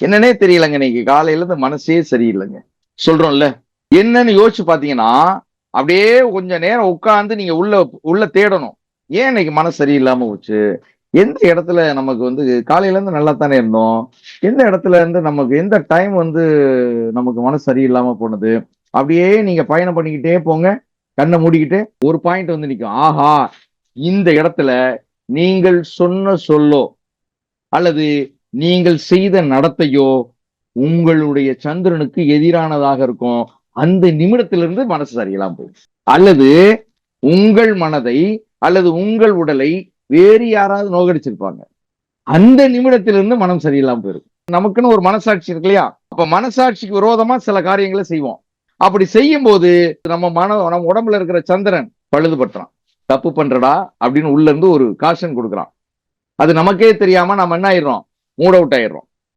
என்னன்னே தெரியலங்க இன்னைக்கு. காலையில இருந்து மனசே சரியில்லைங்க. சொல்றோம்ல. என்னன்னு யோசிச்சு பாத்தீங்கன்னா அப்படியே கொஞ்ச நேரம் உட்காந்து நீங்க உள்ள உள்ள தேடணும். ஏன் இன்னைக்கு மனசு சரியில்லாம போச்சு? எந்த இடத்துல நமக்கு வந்து காலையில இருந்து நல்லா தானே இருந்தோம். எந்த இடத்துல இருந்து நமக்கு எந்த டைம் வந்து நமக்கு மனசு சரியில்லாம போனது? அப்படியே நீங்க பயணம் பண்ணிக்கிட்டே போங்க. கண்ணை மூடிக்கிட்டு ஒரு பாயிண்ட் வந்து நிற்கும் ஆஹா இந்த இடத்துல நீங்கள் சொன்ன சொல்லோ அல்லது நீங்கள் செய்த நடத்தையோ உங்களுடைய சந்திரனுக்கு எதிரானதாக இருக்கும் அந்த நிமிடத்திலிருந்து மனசு சரியெல்லாம் போயிடும் அல்லது உங்கள் மனதை அல்லது உங்கள் உடலை வேறு யாராவது நோகடிச்சிருப்பாங்க. அந்த நிமிடத்திலிருந்து மனம் சரியில்லாம போயிடும். நமக்குன்னு ஒரு மனசாட்சி இருக்கு இல்லையா? அப்ப மனசாட்சிக்கு விரோதமா சில காரியங்களை செய்வோம். அப்படி செய்யும் போது நம்ம மன நம்ம உடம்புல இருக்கிற சந்திரன் பழுதுபட்டுறான் தப்பு பண்றடா அப்படின்னு உள்ள இருந்து ஒரு காஷன் கொடுக்குறான். அது நமக்கே தெரியாம நம்ம என்ன ஆயிடுறோம்? Mood out ஆயிடுறோம்.